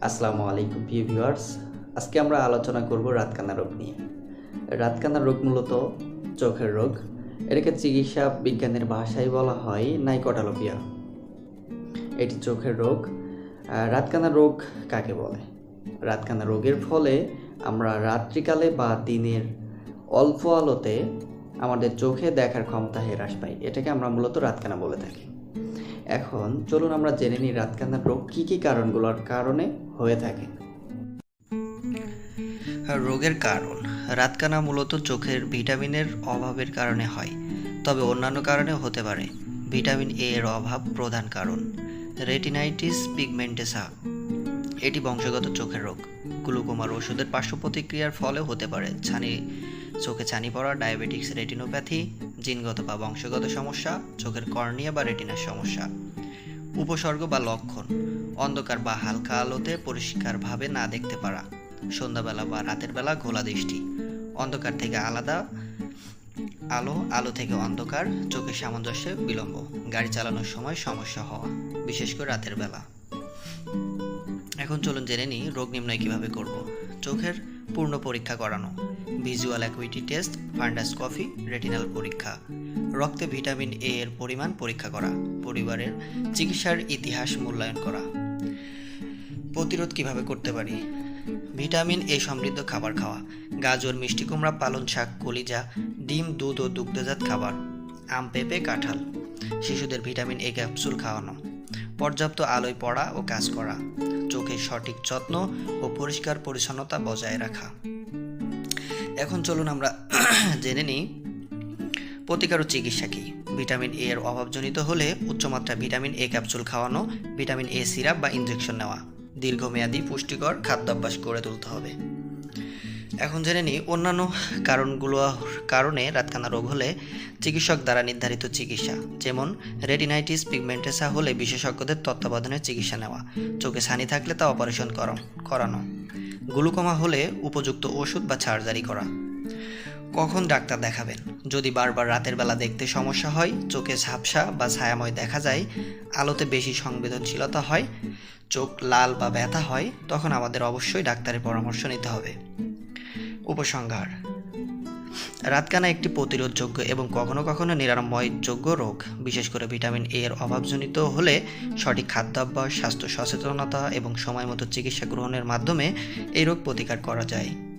আসসালামু আলাইকুম প্রিয় ভিউয়ার্স। আজকে আমরা আলোচনা করব রাতকানা রোগ নিয়ে। রাতকানা রোগ মূলত চোখের রোগ। এটাকে চিকিৎসা বিজ্ঞানের ভাষায় বলা হয় নাইকটালোপিয়া। এটি চোখের রোগ। রাতকানা রোগ কাকে বলে? রাতকানা রোগের ফলে আমরা রাত্রিকালে বা দিনের অল্প আলোতে আমাদের চোখে দেখার ক্ষমতা হ্রাস পাই। এটাকে আমরা মূলত রাতকানা বলে থাকি। এখন চলুন আমরা জেনে নিই রাতকান্দার রোগ কী কী কারণগুলোর কারণে হয়ে থাকে। রোগের কারণ, রাতকানা মূলত চোখের ভিটামিনের অভাবের কারণে হয়, তবে অন্যান্য কারণেও হতে পারে। ভিটামিন এ এর অভাব প্রধান কারণ, রেটিনাইটিস পিগমেন্টেসা। এটি বংশগত চোখের রোগ। গ্লুকোমার ওষুধের পার্শ্ব প্রতিক্রিয়ার ফলে হতে পারে। ছানি, চোখে ছানি পড়া, ডায়াবেটিক্স, রেটিনোপ্যাথি জিনগত বা বংশগত সমস্যা, চোখের কর্নিয়া বা রেটিনার সমস্যা। উপসর্গ বা লক্ষণ, অন্ধকার বা হালকা আলোতে পরিষ্কারভাবে না দেখতে পারা, সন্ধ্যাবেলা বা রাতের বেলা ঘোলা দৃষ্টি, অন্ধকার থেকে আলাদা আলো আলো থেকে অন্ধকার চোখের সামঞ্জস্যে বিলম্ব, গাড়ি চালানোর সময় সমস্যা হওয়া, বিশেষ করে রাতের বেলা। এখন চলুন জেনে নিই রোগ নির্ণয় কীভাবে করব, চোখের পূর্ণ পরীক্ষা করানো। Visual acuity test, ফান্ডাস coffee, retinal পরীক্ষা। রক্তে ভিটামিন এ এর পরিমাণ পরীক্ষা করা, পরিবারের চিকিৎসার ইতিহাস মূল্যায়ন করা। প্রতিরোধ কীভাবে করতে পারি? ভিটামিন এ সমৃদ্ধ খাবার খাওয়া, গাজর, মিষ্টি কুমড়া, পালং শাক, কলিজা, ডিম, দুধ ও দুগ্ধজাত খাবার, আম, পেঁপে, কাঁঠাল। শিশুদের ভিটামিন এ ক্যাপসুল খাওয়ানো, পর্যাপ্ত আলোয় পড়া ও কাজ করা, চোখের সঠিক যত্ন ও পরিষ্কার পরিচ্ছন্নতা বজায় রাখা। এখন চলুন আমরা জেনে নিই প্রতিকার ও চিকিৎসা কী? ভিটামিন এ এর অভাবজনিত হলে উচ্চমাত্রা ভিটামিন এ ক্যাপসুল খাওয়ানো, ভিটামিন এ সিরাপ বা ইনজেকশন নেওয়া, দীর্ঘমেয়াদী পুষ্টিকর খাদ্যাভ্যাস করে তুলতে হবে। এখন জেনে নিই, অন্যান্য কারণগুলোর কারণে রাতকানা রোগ হলে চিকিৎসক দ্বারা নির্ধারিত চিকিৎসা, যেমন রেটিনাইটিস, পিগমেন্টেসা হলে বিশেষজ্ঞদের তত্ত্বাবধানে চিকিৎসা নেওয়া, চোখে ছানি থাকলে তা অপারেশন করা- করানো। গ্লুকোমা হলে উপযুক্ত ওষুধ বা সার্জারি করা। কখন ডাক্তার দেখাবেন? যদি বারবার রাতের বেলা দেখতে সমস্যা হয়, চোখে ঝাপসা বা ছায়াময় দেখা যায়, আলোতে বেশি সংবেদনশীলতা হয়, চোখ লাল বা ব্যথা হয়, তখন আমাদের অবশ্যই ডাক্তারের পরামর্শ নিতে হবে। উপসংহার। রাতকানা একটি প্রতিরোধযোগ্য এবং কখনো কখনো নিরাময়যোগ্য রোগ। বিশেষ করে ভিটামিন এ এর অভাবজনিত হলে সঠিক খাদ্যাভ্যাস, স্বাস্থ্য সচেতনতা এবং সময়মতো চিকিৎসা গ্রহণের মাধ্যমে এই রোগ প্রতিকার করা যায়।